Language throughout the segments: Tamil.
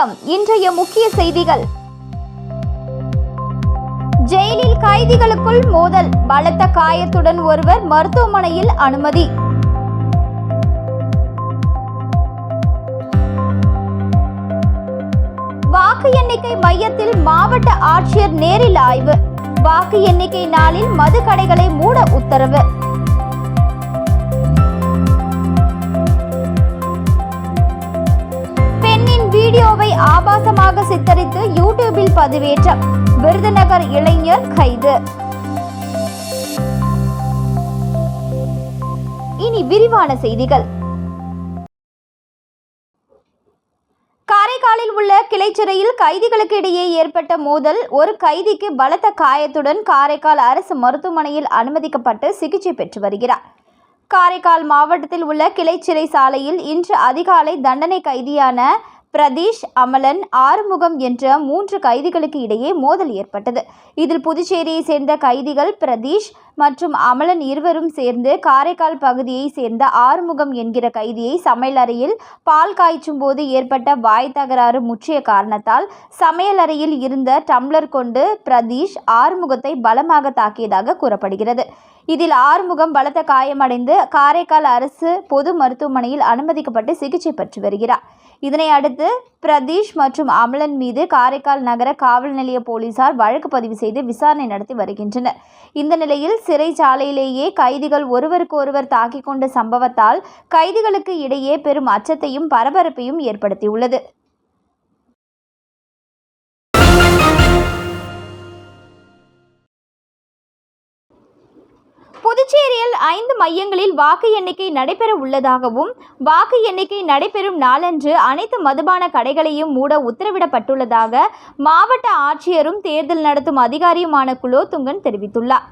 வணக்கம். இன்றைய முக்கிய செய்திகள். ஜெயிலில் கைதிகளுக்குள் மோதல். பலத்த காயத்துடன் ஒருவர் மருத்துவமனையில் அனுமதி. வாக்கு எண்ணிக்கை மையத்தில் மாவட்ட ஆட்சியர் நேரில் ஆய்வு. வாக்கு எண்ணிக்கை நாளில் மது கடைகளை மூட உத்தரவு. ஆபாசமாக சித்தரித்து யூடியூபில் பதிவேற்றம் விருதுநகர் இளைஞர் கைது. இனி விரிவான செய்திகள். காரைக்காலில் உள்ள கிளைச்சிறையில் கைதிகளுக்கு இடையே ஏற்பட்ட மோதல் ஒரு கைதிக்கு பலத்த காயத்துடன் காரைக்கால் அரசு மருத்துவமனையில் அனுமதிக்கப்பட்டு சிகிச்சை பெற்று வருகிறார். காரைக்கால் மாவட்டத்தில் உள்ள கிளைச்சிறை சாலையில் இன்று அதிகாலை தண்டனை கைதியான பிரதீஷ் அமலன் ஆறுமுகம் என்ற மூன்று கைதிகளுக்கு இடையே மோதல் ஏற்பட்டது. இதில் புதுச்சேரியை சேர்ந்த கைதிகள் பிரதீஷ் மற்றும் அமலன் இருவரும் சேர்ந்து காரைக்கால் பகுதியை சேர்ந்த ஆறுமுகம் என்கிற கைதியை சமையலறையில் பால் காய்ச்சும் போது ஏற்பட்ட வாய் தகராறு முற்றிய காரணத்தால் சமையலறையில் இருந்த டம்ளர் கொண்டு பிரதீஷ் ஆறுமுகத்தை பலமாக தாக்கியதாக கூறப்படுகிறது. இதில் ஆறுமுகம் பலத்த காயமடைந்து காரைக்கால் அரசு பொது மருத்துவமனையில் அனுமதிக்கப்பட்டு சிகிச்சை பெற்று வருகிறார். இதனை அடுத்து பிரதீஷ் மற்றும் அமலன் மீது காரைக்கால் நகர காவல் நிலைய போலீசார் வழக்கு பதிவு செய்து விசாரணை நடத்தி வருகின்றனர். இந்த நிலையில் சிறைச்சாலையிலேயே கைதிகள் ஒருவருக்கொருவர் தாக்கிக் கொண்ட சம்பவத்தால் கைதிகளுக்கு இடையே பெரும் அச்சத்தையும் பரபரப்பையும் ஏற்படுத்தியுள்ளது. புதுச்சேரியில் ஐந்து மையங்களில் வாக்கு எண்ணிக்கை நடைபெற உள்ளதாகவும் வாக்கு எண்ணிக்கை நடைபெறும் நாளன்று அனைத்து மதுபான கடைகளையும் மூட உத்தரவிடப்பட்டுள்ளதாக மாவட்ட ஆட்சியரும் தேர்தல் நடத்தும் அதிகாரியுமான குலோத்துங்கன் தெரிவித்துள்ளார்.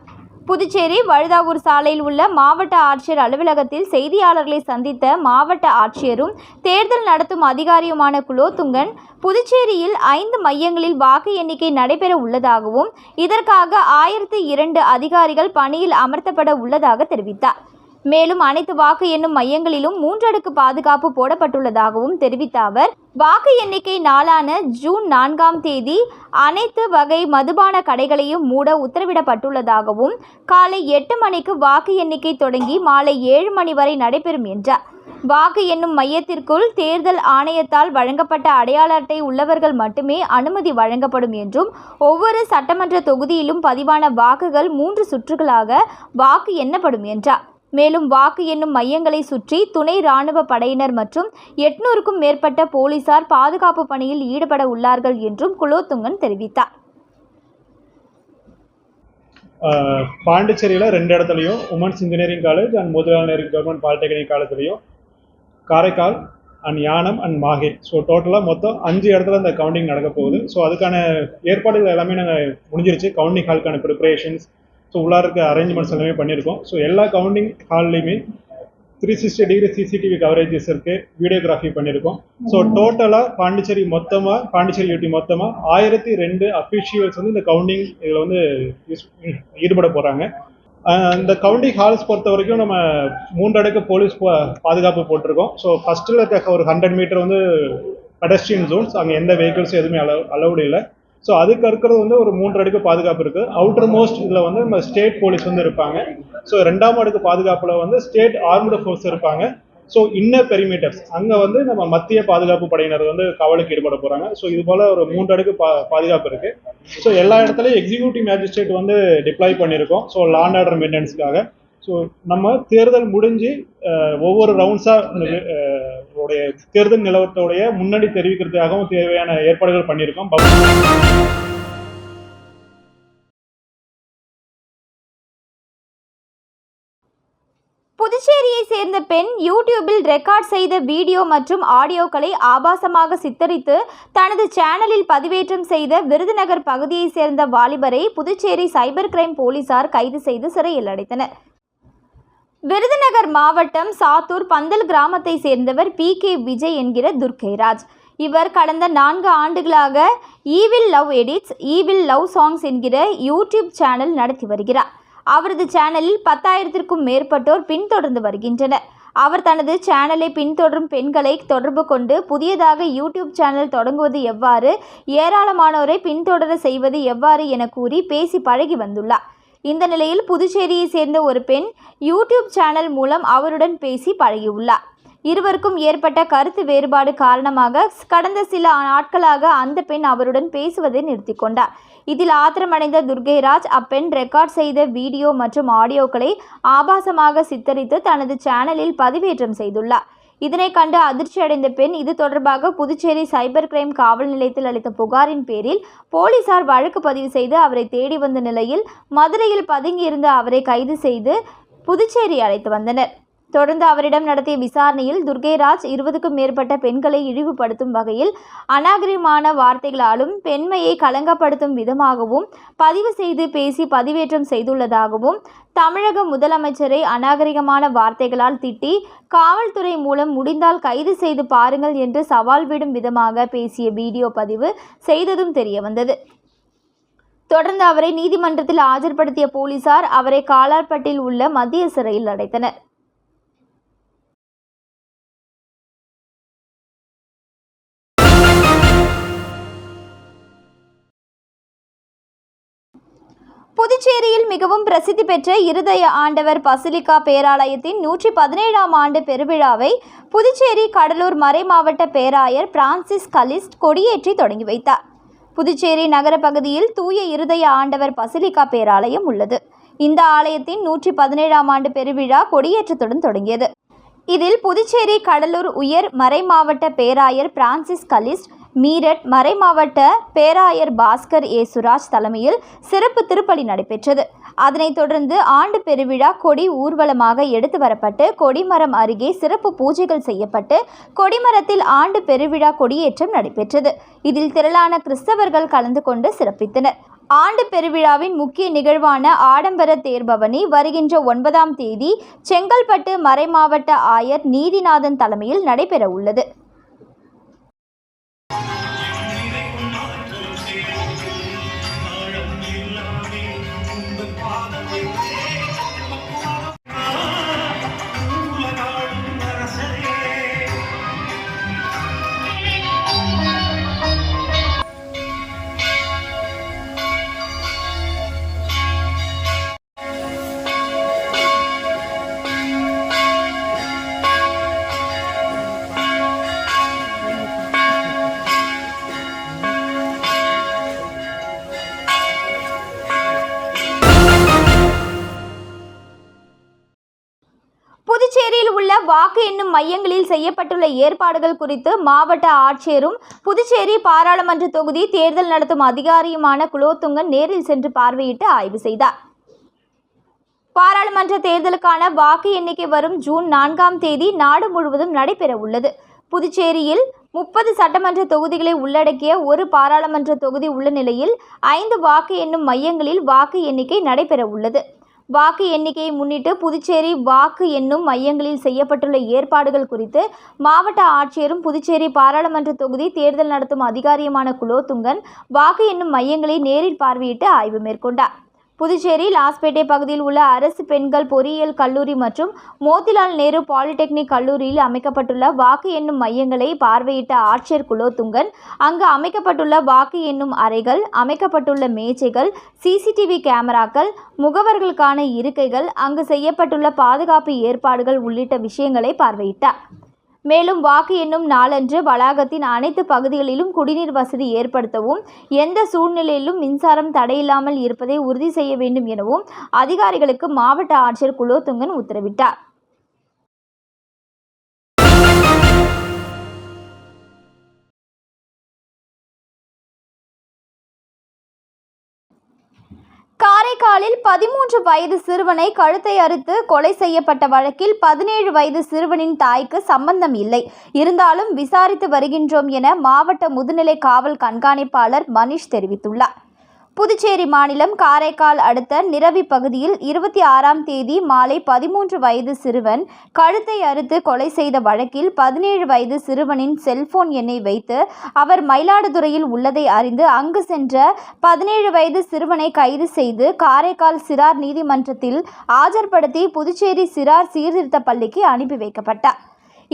புதுச்சேரி வழுதாவூர் சாலையில் உள்ள மாவட்ட ஆட்சியர் அலுவலகத்தில் செய்தியாளர்களை சந்தித்த மாவட்ட ஆட்சியரும் தேர்தல் நடத்தும் அதிகாரியுமான குலோத்துங்கன் புதுச்சேரியில் ஐந்து மையங்களில் வாக்கு எண்ணிக்கை நடைபெற உள்ளதாகவும் இதற்காக ஆயிரத்தி இரண்டு அதிகாரிகள் பணியில் அமர்த்தப்பட உள்ளதாக தெரிவித்தார். மேலும் அனைத்து வாக்கு எண்ணும் மையங்களிலும் மூன்றடுக்கு பாதுகாப்பு போடப்பட்டுள்ளதாகவும் தெரிவித்த அவர் வாக்கு எண்ணிக்கை நாளான ஜூன் நான்காம் தேதி அனைத்து வகை மதுபான கடைகளையும் மூட உத்தரவிடப்பட்டுள்ளதாகவும் காலை எட்டு மணிக்கு வாக்கு எண்ணிக்கை தொடங்கி மாலை ஏழு மணி வரை நடைபெறும் என்றார். வாக்கு எண்ணும் மையத்திற்குள் தேர்தல் ஆணையத்தால் வழங்கப்பட்ட அடையாள அட்டை உள்ளவர்கள் மட்டுமே அனுமதி வழங்கப்படும் என்றும் ஒவ்வொரு சட்டமன்ற தொகுதியிலும் பதிவான வாக்குகள் மூன்று சுற்றுகளாக வாக்கு எண்ணப்படும் என்றார். மேலும் வாக்கு எண்ணும் மையங்களை சுற்றி துணை ராணுவ படையினர் மற்றும் எட்நூறுக்கும் மேற்பட்ட போலீசார் பாதுகாப்பு பணியில் ஈடுபட உள்ளார்கள் என்றும் குலோத்துங்கன் தெரிவித்தார். பாண்டிச்சேரியில் ரெண்டு இடத்துலையும் உமன்ஸ் இன்ஜினியரிங் காலேஜ் அண்ட் முதலாளர் government polytechnic காலேஜ்லையும் Karaikal and Yanam and Mahe. So டோட்டலாக மொத்தம் அஞ்சு இடத்துல இந்த கவுண்டிங் நடக்க போகுது. ஸோ அதுக்கான ஏற்பாடுகள் எல்லாமே நாங்கள் முடிஞ்சிருச்சு. கவுண்டிங் ஹாலுக்கான ப்ரிப்பரேஷன்ஸ் ஸோ உள்ளார இருக்க அரேஞ்ச்மெண்ட்ஸ் எல்லாமே பண்ணியிருக்கோம். ஸோ எல்லா counting ஹால்லையுமே three sixty degree CCTV coverages இருக்கு. வீடியோகிராஃபி பண்ணியிருக்கோம். ஸோ டோட்டலாக பாண்டிச்சேரி மொத்தமாக பாண்டிச்சேரி யூட்டி மொத்தமாக ஆயிரத்தி ரெண்டு அஃபிஷியல்ஸ் வந்து இந்த கவுண்டிங் இதில் வந்து யூஸ்- ஈடுபட போகிறாங்க இந்த கவுண்டிங் ஹால்ஸ் பொறுத்த வரைக்கும் நம்ம மூன்றடுக்கு போலீஸ் பா- பாதுகாப்பு போட்டிருக்கோம். ஸோ ஃபஸ்ட்டில் இருக்க ஒரு ஹண்ட்ரட் மீட்டர் வந்து பெடஸ்ட்ரியன் ஜோன்ஸ் அங்கே எந்த வெஹிக்கிள்ஸும் எதுவுமே அலோ அலௌடு இல்லை. ஸோ அதுக்கு இருக்கிறது வந்து ஒரு மூன்று அடுக்கு பாதுகாப்பு இருக்கு. அவுட்டர் மோஸ்ட் இதில் வந்து நம்ம ஸ்டேட் போலீஸ் வந்து இருப்பாங்க. ஸோ ரெண்டாம் அடுக்கு பாதுகாப்பில் வந்து ஸ்டேட் ஆர்மடு ஃபோர்ஸ் இருப்பாங்க. ஸோ இன்னர் பெரிமீட்டர்ஸ் அங்கே வந்து நம்ம மத்திய பாதுகாப்பு படையினர் வந்து கவலுக்கு ஈடுபட போகிறாங்க ஸோ இது போல் ஒரு மூன்று அடுக்கு பா பாதுகாப்பு இருக்குது ஸோ எல்லா இடத்துலையும் எக்ஸிக்யூட்டிவ் மேஜிஸ்ட்ரேட் வந்து டிப்ளாய் பண்ணியிருக்கோம். ஸோ லாண்ட் ஆர்டர் மெயின்டெனன்ஸ்க்காக ஸோ நம்ம தேர்தல் முடிஞ்சு ஒவ்வொரு ரவுண்ட்ஸாக உடைய தேர்தல் நிலவரத்தோடைய முன்னாடி தெரிவிக்கிறதுக்காகவும் தேவையான ஏற்பாடுகள் பண்ணியிருக்கோம். புதுச்சேரியை சேர்ந்த பெண் யூடியூபில் ரெக்கார்ட் செய்த வீடியோ மற்றும் ஆடியோக்களை ஆபாசமாக சித்தரித்து தனது சேனலில் பதிவேற்றம் செய்த விருதுநகர் பகுதியைச் சேர்ந்த வாலிபரை புதுச்சேரி சைபர் கிரைம் போலீசார் கைது செய்து சிறையில் அடைத்தனர். விருதுநகர் மாவட்டம் சாத்தூர் பந்தல் கிராமத்தை சேர்ந்தவர் பி கே விஜய் என்கிற துர்க்கைராஜ் இவர் கடந்த நான்கு ஆண்டுகளாக evil love edits evil love songs என்கிற யூடியூப் சேனல் நடத்தி வருகிறார். அவரது சேனலில் பத்தாயிரத்திற்கும் மேற்பட்டோர் பின்தொடர்ந்து வருகின்றனர். அவர் தனது சேனலை பின்தொடரும் பெண்களை தொடர்பு கொண்டு புதியதாக யூடியூப் சேனல் தொடங்குவது எவ்வாறு ஏராளமானோரை பின்தொடர செய்வது எவ்வாறு என கூறி பேசி பழகி வந்துள்ளார். இந்த நிலையில் புதுச்சேரியை சேர்ந்த ஒரு பெண் யூடியூப் சேனல் மூலம் அவருடன் பேசி பழகியுள்ளார். இருவருக்கும் ஏற்பட்ட கருத்து வேறுபாடு காரணமாக கடந்த சில நாட்களாக அந்த பெண் அவருடன் பேசுவதை நிறுத்தி கொண்டார். இதில் ஆத்திரமடைந்த துர்கைராஜ் அப்பெண் ரெக்கார்ட் செய்த வீடியோ மற்றும் ஆடியோக்களை ஆபாசமாக சித்தரித்து தனது சேனலில் பதிவேற்றம் செய்துள்ளார். இதனை கண்டு அதிர்ச்சி அடைந்த பெண் இது தொடர்பாக புதுச்சேரி சைபர் கிரைம் காவல் நிலையத்தில் அளித்த புகாரின் பேரில் போலீசார் வழக்கு பதிவு செய்து அவரை தேடி வந்த நிலையில் மதுரையில் பதுங்கியிருந்த அவரை கைது செய்து புதுச்சேரி அழைத்து வந்தனர். தொடர்ந்து அவரிடம் நடத்திய விசாரணையில் துர்கைராஜ் இருபதுக்கும் மேற்பட்ட பெண்களை இழிவுபடுத்தும் வகையில் அநாகரிகமான வார்த்தைகளாலும் பெண்மையை களங்கப்படுத்தும் விதமாகவும் பதிவு செய்து பேசி பதிவேற்றம் செய்துள்ளதாகவும் தமிழக முதலமைச்சரை அநாகரிகமான வார்த்தைகளால் திட்டி காவல்துறை மூலம் முடிந்தால் கைது செய்து பாருங்கள் என்று சவால் விடும் விதமாக பேசிய வீடியோ பதிவு செய்ததும் தெரியவந்தது. தொடர்ந்து அவரை நீதிமன்றத்தில் ஆஜர்படுத்திய போலீசார் அவரை காலார்பட்டில் உள்ள மத்திய சிறையில் அடைத்தனர். புதுச்சேரியில் மிகவும் பிரசித்தி பெற்ற இருதய ஆண்டவர் பசிலிக்கா பேராலயத்தின் நூற்றி பதினேழாம் ஆண்டு பெருவிழாவை புதுச்சேரி கடலூர் மறைமாவட்ட பேராயர் பிரான்சிஸ் கலிஸ்ட் கொடியேற்றி தொடங்கி வைத்தார். புதுச்சேரி நகர பகுதியில் தூய இருதய ஆண்டவர் பசிலிக்கா பேராலயம் உள்ளது. இந்த ஆலயத்தின் நூற்றி பதினேழாம் ஆண்டு பெருவிழா கொடியேற்றத்துடன் தொடங்கியது. இதில் புதுச்சேரி கடலூர் உயர் மறைமாவட்ட பேராயர் பிரான்சிஸ் கலிஸ்ட் மீரட் மறைமாவட்ட பேராயர் பாஸ்கர் ஏசுராஜ் தலைமையில் சிறப்பு திருப்பலி நடைபெற்றது. அதனைத் தொடர்ந்து ஆண்டு பெருவிழா கொடி ஊர்வலமாக எடுத்து வரப்பட்டு கொடிமரம் அருகே சிறப்பு பூஜைகள் செய்யப்பட்டு கொடிமரத்தில் ஆண்டு பெருவிழா கொடியேற்றம் நடைபெற்றது. இதில் திரளான கிறிஸ்தவர்கள் கலந்து கொண்டு சிறப்பித்தனர். ஆண்டு பெருவிழாவின் முக்கிய நிகழ்வான ஆடம்பர தேர்பவனி வருகின்ற ஒன்பதாம் தேதி செங்கல்பட்டு மறைமாவட்ட ஆயர் நீதிநாதன் தலைமையில் நடைபெற உள்ளது செய்யப்பட்டுள்ள ஏற்பாடுகள் குறித்து மாவட்ட ஆட்சியரும் புதுச்சேரி பாராளுமன்ற தொகுதி தேர்தல் நடத்தும் அதிகாரியுமான குலோத்துங்கன் நேரில் சென்று பார்வையிட்டு ஆய்வு செய்தார். பாராளுமன்ற தேர்தலுக்கான வாக்கு எண்ணிக்கை வரும் ஜூன் நான்காம் தேதி நாடு முழுவதும் நடைபெற உள்ளது. புதுச்சேரியில் முப்பது சட்டமன்ற தொகுதிகளை உள்ளடக்கிய ஒரு பாராளுமன்ற தொகுதி உள்ள நிலையில் ஐந்து வாக்கு எண்ணும் மையங்களில் வாக்கு எண்ணிக்கை நடைபெற உள்ளது. வாக்கு எண்ணிக்கையை முன்னிட்டு புதுச்சேரி வாக்கு எண்ணும் மையங்களில் செய்யப்பட்டுள்ள ஏற்பாடுகள் குறித்து மாவட்ட ஆட்சியரும் புதுச்சேரி பாராளுமன்ற தொகுதி தேர்தல் நடத்தும் அதிகாரியுமான குலோத்துங்கன் வாக்கு எண்ணும் மையங்களை நேரில் பார்வையிட்டு ஆய்வு மேற்கொண்டார். புதுச்சேரி லாஸ்பேட்டை பகுதியில் உள்ள அரசு பெண்கள் பொறியியல் கல்லூரி மற்றும் மோதிலால் நேரு பாலிடெக்னிக் கல்லூரியில் அமைக்கப்பட்டுள்ள வாக்கு எண்ணும் மையங்களை பார்வையிட்ட ஆட்சியர் குலோத்துங்கன் அங்கு அமைக்கப்பட்டுள்ள வாக்கு எண்ணும் அறைகள் அமைக்கப்பட்டுள்ள மேஜைகள் சிசிடிவி கேமராக்கள் முகவர்களுக்கான இருக்கைகள் அங்கு செய்யப்பட்டுள்ள பாதுகாப்பு ஏற்பாடுகள் உள்ளிட்ட விஷயங்களை பார்வையிட்டார். மேலும் வாக்கு எண்ணும் நாளன்று வளாகத்தின் அனைத்து பகுதிகளிலும் குடிநீர் வசதி ஏற்படுத்தவும் எந்த சூழ்நிலையிலும் மின்சாரம் தடையில்லாமல் இருப்பதை உறுதி செய்ய வேண்டும் எனவும் அதிகாரிகளுக்கு மாவட்ட ஆட்சியர் குலோத்துங்கன் உத்தரவிட்டார். காரைக்காலில் பதிமூன்று வயது சிறுவனை கழுத்தை அறுத்து கொலை செய்யப்பட்ட வழக்கில் பதினேழு வயது சிறுவனின் தாய்க்கு சம்பந்தம் இல்லை. இருந்தாலும் விசாரித்து வருகின்றோம் என மாவட்ட முதுநிலை காவல் கண்காணிப்பாளர் மணிஷ் தெரிவித்துள்ளார். புதுச்சேரி மாநிலம் காரைக்கால் அடுத்த நிரவி பகுதியில் இருபத்தி ஆறாம் தேதி மாலை பதிமூன்று வயது சிறுவன் கழுத்தை அறுத்து கொலை செய்த வழக்கில் பதினேழு வயது சிறுவனின் செல்போன் எண்ணை வைத்து அவர் மயிலாடுதுறையில் உள்ளதை அறிந்து அங்கு சென்ற பதினேழு வயது சிறுவனை கைது செய்து காரைக்கால் சிறார் நீதிமன்றத்தில் ஆஜர்படுத்தி புதுச்சேரி சிறார் சீர்திருத்த பள்ளிக்கு அனுப்பி வைக்கப்பட்டார்.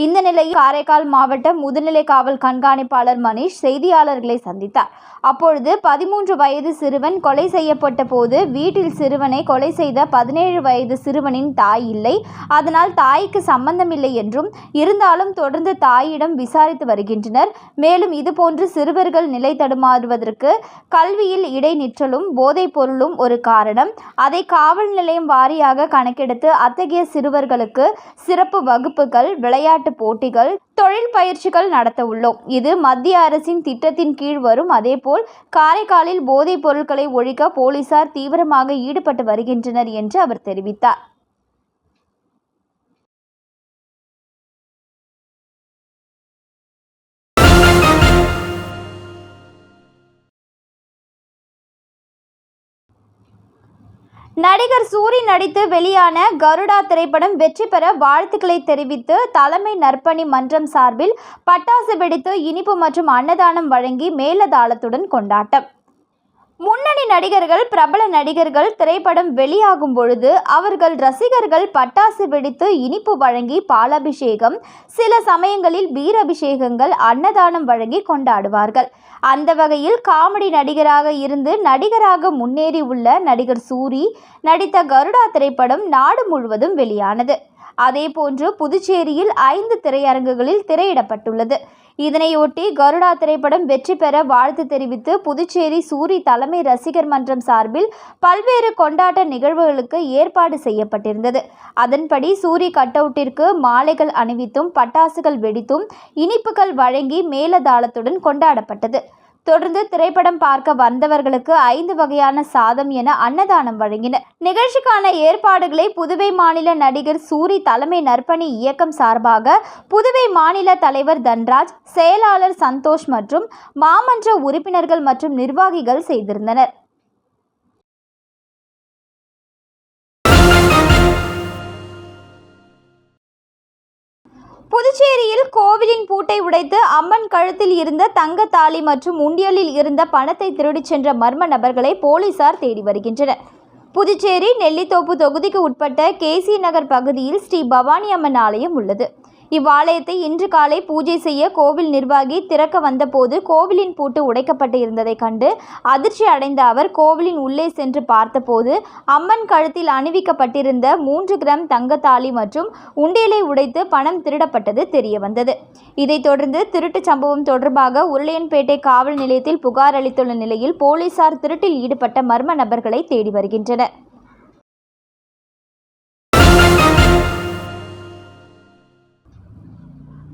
இந்த நிலையில் காரைக்கால் மாவட்ட முதுநிலை காவல் கண்காணிப்பாளர் மணிஷ் செய்தியாளர்களை சந்தித்தார். அப்பொழுது பதிமூன்று வயது சிறுவன் கொலை செய்யப்பட்ட போது வீட்டில் சிறுவனை கொலை செய்த பதினேழு வயது சிறுவனின் தாய் இல்லை. அதனால் தாய்க்கு சம்பந்தமில்லை என்றும் இருந்தாலும் தொடர்ந்து தாயிடம் விசாரித்து வருகின்றனர். மேலும் இதுபோன்று சிறுவர்கள் நிலை தடுமாறுவதற்கு கல்வியில் இடைநிற்றலும் போதைப் பொருளும் ஒரு காரணம். அதை காவல் நிலையம் வாரியாக கணக்கெடுத்து அத்தகைய சிறுவர்களுக்கு சிறப்பு வகுப்புகள் விளையாட்டு போட்டிகள் தொழில் பயிற்சிகள் நடத்த உள்ளோம். இது மத்திய அரசின் திட்டத்தின் கீழ் வரும். அதேபோல் காரைக்காலில் போதைப் பொருட்களை ஒழிக்க போலீசார் தீவிரமாக ஈடுபட்டு வருகின்றனர் என்று அவர் தெரிவித்தார். நடிகர் சூரி நடித்து வெளியான கருடா திரைப்படம் வெற்றி பெற வாழ்த்துக்களை தெரிவித்து தலைமை நற்பணி மன்றம் சார்பில் பட்டாசு வெடித்து இனிப்பு மற்றும் அன்னதானம் வழங்கி மேலதாளத்துடன் கொண்டாட்டம். முன்னணி நடிகர்கள் பிரபல நடிகர்கள் திரைப்படம் வெளியாகும் பொழுது அவர்கள் ரசிகர்கள் பட்டாசு வெடித்து இனிப்பு வழங்கி பாலாபிஷேகம் சில சமயங்களில் வீரபிஷேகங்கள் அன்னதானம் வழங்கி கொண்டாடுவார்கள். அந்த வகையில் காமெடி நடிகராக இருந்து நடிகராக முன்னேறி உள்ள நடிகர் சூரி நடித்த கருடா திரைப்படம் நாடு முழுவதும் வெளியானது. அதேபோன்று புதுச்சேரியில் ஐந்து திரையரங்குகளில் திரையிடப்பட்டுள்ளது. இதனையொட்டி கருடா திரைப்படம் வெற்றி பெற வாழ்த்து தெரிவித்து புதுச்சேரி சூரி தலைமை ரசிகர் மன்றம் சார்பில் பல்வேறு கொண்டாட்ட நிகழ்வுகளுக்கு ஏற்பாடு செய்யப்பட்டிருந்தது. அதன்படி சூரி கட்டவுட்டிற்கு மாலைகள் அணிவித்தும் பட்டாசுகள் வெடித்தும் இனிப்புகள் வழங்கி மேலதாளத்துடன் கொண்டாடப்பட்டது. தொடர்ந்து திரைப்படம் பார்க்க வந்தவர்களுக்கு ஐந்து வகையான சாதம் என அன்னதானம் வழங்கினர் நிகழ்ச்சிக்கான ஏற்பாடுகளை புதுவை மாநில நடிகர் சூரி தலைமை நற்பணி இயக்கம் சார்பாக புதுவை மாநில தலைவர் தன்ராஜ் செயலாளர் சந்தோஷ் மற்றும் மாமன்ற உறுப்பினர்கள் மற்றும் நிர்வாகிகள் செய்திருந்தனர். புதுச்சேரியில் கோவிலின் பூட்டை உடைத்து அம்மன் கழுத்தில் இருந்த தங்க தாலி மற்றும் உண்டியலில் இருந்த பணத்தை திருடிச் சென்ற மர்ம நபர்களை போலீசார் தேடி வருகின்றனர். புதுச்சேரி நெல்லித்தோப்பு தொகுதிக்கு உட்பட்ட கேசி நகர் பகுதியில் ஸ்ரீ பவானி அம்மன் ஆலயம் உள்ளது. இவ்வாலயத்தை இன்று காலை பூஜை செய்ய கோவில் நிர்வாகி திறக்க வந்தபோது கோவிலின் பூட்டு உடைக்கப்பட்டு இருந்ததைக் கண்டு அதிர்ச்சி அடைந்த அவர் கோவிலின் உள்ளே சென்று பார்த்தபோது அம்மன் கழுத்தில் அணிவிக்கப்பட்டிருந்த மூன்று கிராம் தங்கத்தாலி மற்றும் உண்டியலை உடைத்து பணம் திருடப்பட்டது தெரிய வந்தது இதைத் தொடர்ந்து திருட்டுச் சம்பவம் தொடர்பாக உருளையன்பேட்டை காவல் நிலையத்தில் புகார் அளித்துள்ள நிலையில் போலீசார் திருட்டில் ஈடுபட்ட மர்ம நபர்களை தேடி வருகின்றனர்.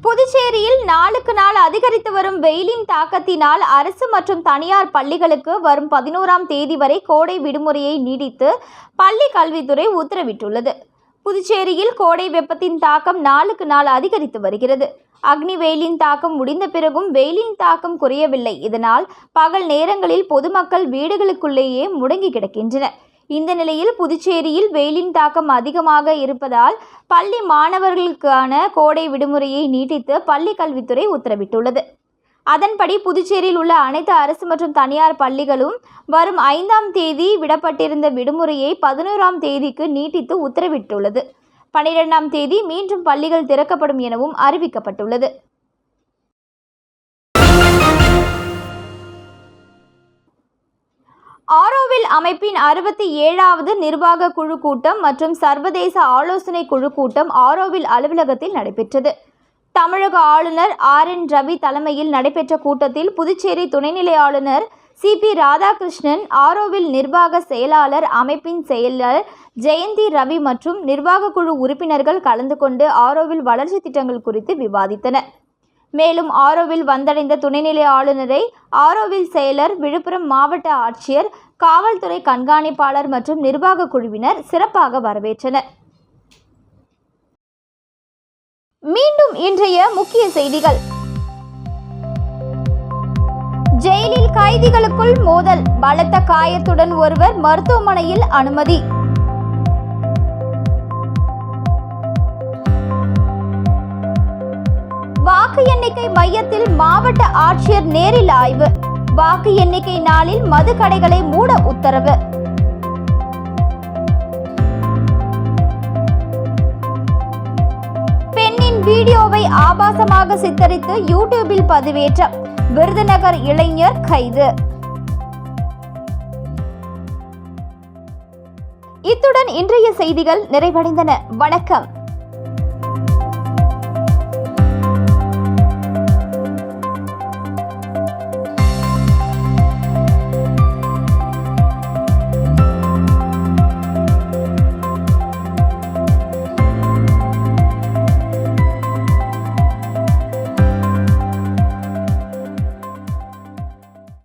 புதுச்சேரியில் நாளுக்கு நாள் அதிகரித்து வரும் வெயிலின் தாக்கத்தினால் அரசு மற்றும் தனியார் பள்ளிகளுக்கு வரும் பதினோராம் தேதி வரை கோடை விடுமுறையை நீடித்து பள்ளி கல்வித்துறை உத்தரவிட்டுள்ளது. புதுச்சேரியில் கோடை வெப்பத்தின் தாக்கம் நாளுக்கு நாள் அதிகரித்து வருகிறது. அக்னி வெயிலின் தாக்கம் முடிந்த பிறகும் வெயிலின் தாக்கம் குறையவில்லை. இதனால் பகல் நேரங்களில் பொதுமக்கள் வீடுகளுக்குள்ளேயே முடங்கி கிடக்கின்றனர். இந்த நிலையில் புதுச்சேரியில் வெயிலின் தாக்கம் அதிகமாக இருப்பதால் பள்ளி மாணவர்களுக்கான கோடை விடுமுறையை நீட்டித்து பள்ளி கல்வித்துறை உத்தரவிட்டுள்ளது. அதன்படி புதுச்சேரியில் உள்ள அனைத்து அரசு மற்றும் தனியார் பள்ளிகளும் வரும் ஐந்தாம் தேதி விடப்பட்டிருந்த விடுமுறையை பதினோராம் தேதிக்கு நீட்டித்து உத்தரவிட்டுள்ளது. பனிரெண்டாம் தேதி மீண்டும் பள்ளிகள் திறக்கப்படும் எனவும் அறிவிக்கப்பட்டுள்ளது. ஆரோவில் அமைப்பின் அறுபத்தி ஏழாவது நிர்வாக குழு கூட்டம் மற்றும் சர்வதேச ஆலோசனை குழு கூட்டம் ஆரோவில் அலுவலகத்தில் நடைபெற்றது. தமிழக ஆளுநர் ஆர். என். ரவி தலைமையில் நடைபெற்ற கூட்டத்தில் புதுச்சேரி துணைநிலை ஆளுநர் சி. பி. ராதாகிருஷ்ணன் ஆரோவில் நிர்வாக செயலாளர் அமைப்பின் செயலர் ஜெயந்தி ரவி மற்றும் நிர்வாக குழு உறுப்பினர்கள் கலந்து கொண்டு ஆரோவில் வளர்ச்சி திட்டங்கள் குறித்து விவாதித்தனர். மேலும் ஆரோவில் வந்தடைந்த துணைநிலை ஆளுநரை ஆரோவில் செயலர் விழுப்புரம் மாவட்ட ஆட்சியர் காவல்துறை கண்காணிப்பாளர் மற்றும் நிர்வாக குழுவினர் சிறப்பாக வரவேற்றனர். மீண்டும் இன்றைய முக்கிய செய்திகள். ஜெயிலில் கைதிகளுக்குள் மோதல். பலத்த காயத்துடன் ஒருவர் மருத்துவமனையில் அனுமதி. வாக்கு எண்ணிக்கை மையத்தில் மாவட்ட ஆட்சியர் நேரில் ஆய்வு. வாக்கு எண்ணிக்கை நாளில் மது கடைகளை மூட உத்தரவு. பெண்ணின் வீடியோவை ஆபாசமாக சித்தரித்து யூடியூபில் பதிவேற்றம். விருதுநகர் இளைஞர் கைது. இத்துடன் இன்றைய செய்திகள் நிறைவடைந்தன. வணக்கம்.